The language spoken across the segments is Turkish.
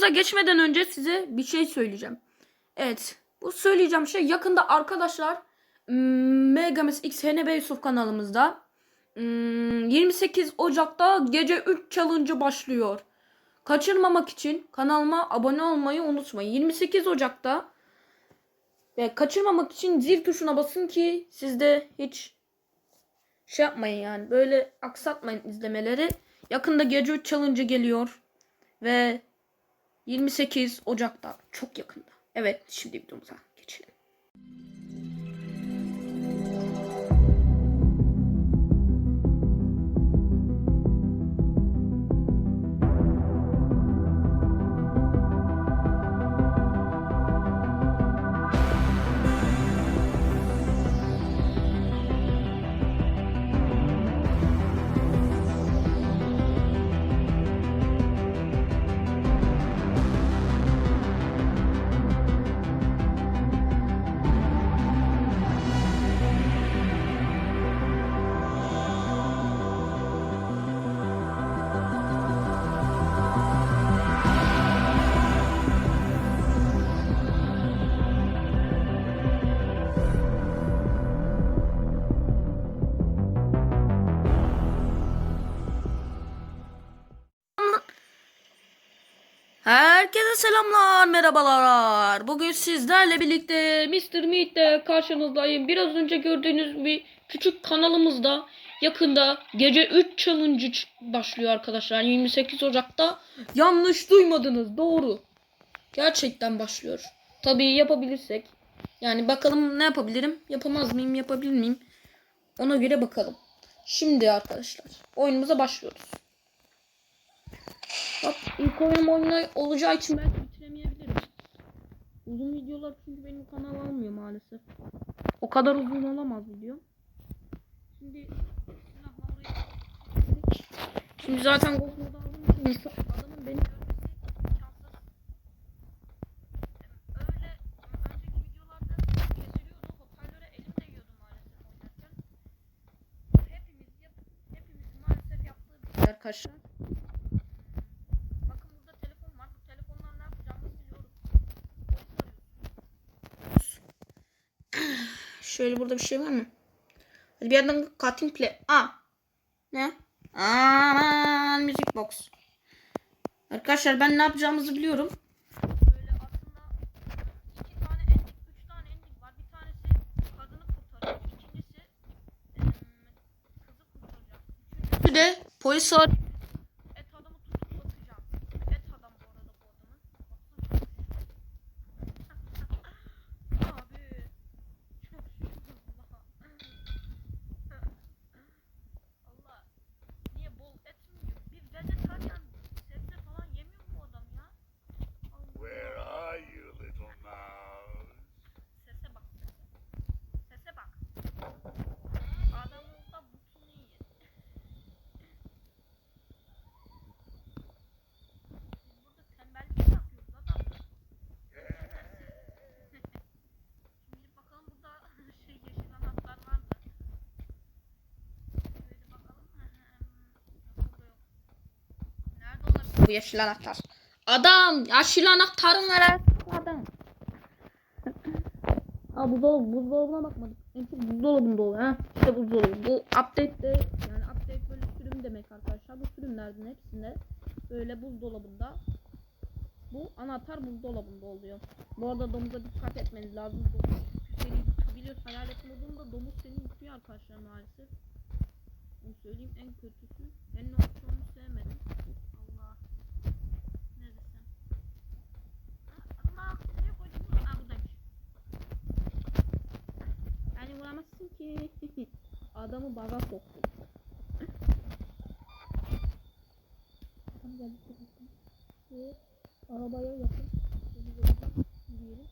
Oyunumuza geçmeden önce size bir şey söyleyeceğim. Evet. Bu söyleyeceğim şey yakında arkadaşlar hmm, Megames X HNB Yusuf kanalımızda hmm, 28 Ocak'ta gece 3 challenge başlıyor. Kaçırmamak için kanalıma abone olmayı unutmayın. 28 Ocak'ta ve kaçırmamak için zil tuşuna basın ki sizde hiç şey yapmayın yani. Böyle aksatmayın izlemeleri. Yakında gece 3 challenge geliyor. Ve 28 Ocak'ta çok yakında. Evet şimdi videomuza Herkese selamlar, merhabalar. Bugün sizlerle birlikte Mr. Meat'te karşınızdayım. Biraz önce gördüğünüz bir küçük kanalımızda yakında gece 3 challenge başlıyor arkadaşlar. 28 Ocak'ta. Yanlış duymadınız, doğru. Gerçekten başlıyor. Tabii yapabilirsek. Yani bakalım ne yapabilirim? Yapamaz mıyım, yapabilir miyim? Ona göre bakalım. Şimdi arkadaşlar oyunumuza başlıyoruz. Bak ilk oyunum oyuna olacağı için belki bitiremeyebilirim. Uzun videolar çünkü benim kanal almıyor maalesef. O kadar uzun olamaz video. Şimdi Şimdi zaten Mode'u aldığım için adamın beni görmesi Şöyle burada bir şey var mı? Hadi bir yerden cutting play. Aa. Ne? Aman müzik box. Arkadaşlar ben ne yapacağımızı biliyorum. Böyle aslında iki tane endik, üç tane endik var. Bir tanesi kadını kurtarıyor. İkincisi em, kızı kurtaracak. Üçüncüsü de polis var. Et adamı tutup atacağım. Et adam bu arada bu adamın. Baksana. Abi. Çok şükür Allah. Allah. Niye bol et mi yiyor? Bir vejetaryen sebze falan yemiyor mu bu adam ya? Allah. Where are you, little mouse? Sese bak sese. Sese bak. Adam olsa butunu yiyin. Biz burada tembellik yapıyoruz adam. Şimdi bakalım burada şey yeşil anahtar var mı? Şöyle bakalım. Burada yok. Nerede olabilir bu yeşil anahtar? Adam! Yeşil anahtarın neresi? Adam. Ha buzdolabı, buzdolabına bakmadık. En buzdolabında oluyor ha. İşte buzdolabı. Bu update'de yani update böyle sürüm demek arkadaşlar. Bu sürümlerden hepsinde böyle buzdolabında bu anahtar buzdolabında oluyor. Bu arada domuza dikkat etmeniz lazım. Domuz seni yutabiliyor. Hayalet modunda domuz seni yutuyor arkadaşlar maalesef. Onu söyleyeyim en kötüsü. Ne opsiyonu sevmedim. Allah. Ne desem. Ha, Allah. Nereye koydum bunu? Ha buradaymış. Yani vuramazsın ki. Adamı baga soktu. Ve arabaya yakın. Yürüyelim.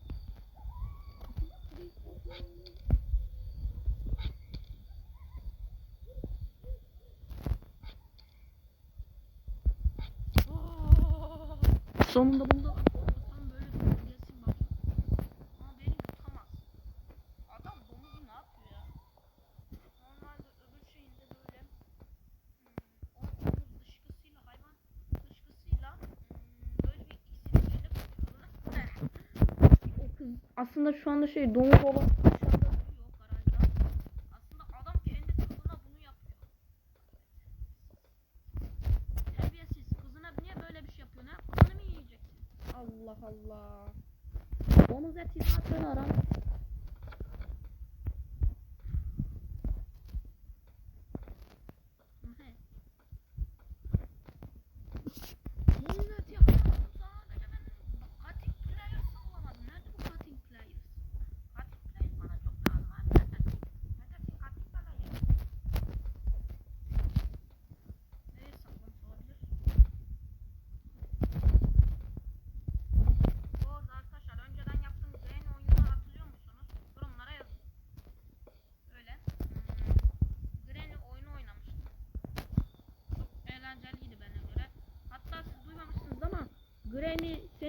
Sonunda bunda tam böyle bir resim var. Ama beni yutamaz. Adam domuzu ne yapıyor ya? Normalde öbür şeyinde böyle hmm, o domuz dışkısıyla hayvan dışkısıyla hmm, böyle bir iksir aslında şu anda şey domuz olan aşağıda duruyor garajda. Aslında adam kendi kızına bunu yapıyor. Terbiyesiz. Kızına niye böyle bir şey ha? Kızını mı yiyeceksin? Allah Allah. Domuz eti zaten aram.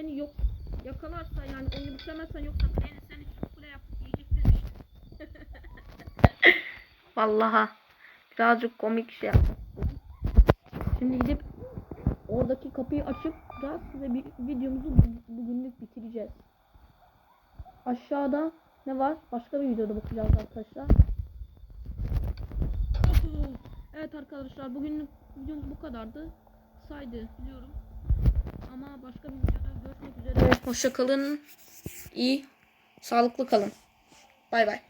Seni yok yakalarsa yani oyunu bitiremezsen yoksa Granny seni sufle yapıp yiyecektir işte. Vallaha birazcık komik şey yaptım. Şimdi gidip oradaki kapıyı açıp da size bir videomuzu bu- bugünlük bitireceğiz. Aşağıda ne var? Başka bir videoda bakacağız arkadaşlar. Evet arkadaşlar bugünlük videomuz bu kadardı. Saydı biliyorum. Ama başka bir videoda görüşmek üzere. Hoşça. İyi. Sağlıklı kalın. Bay bay.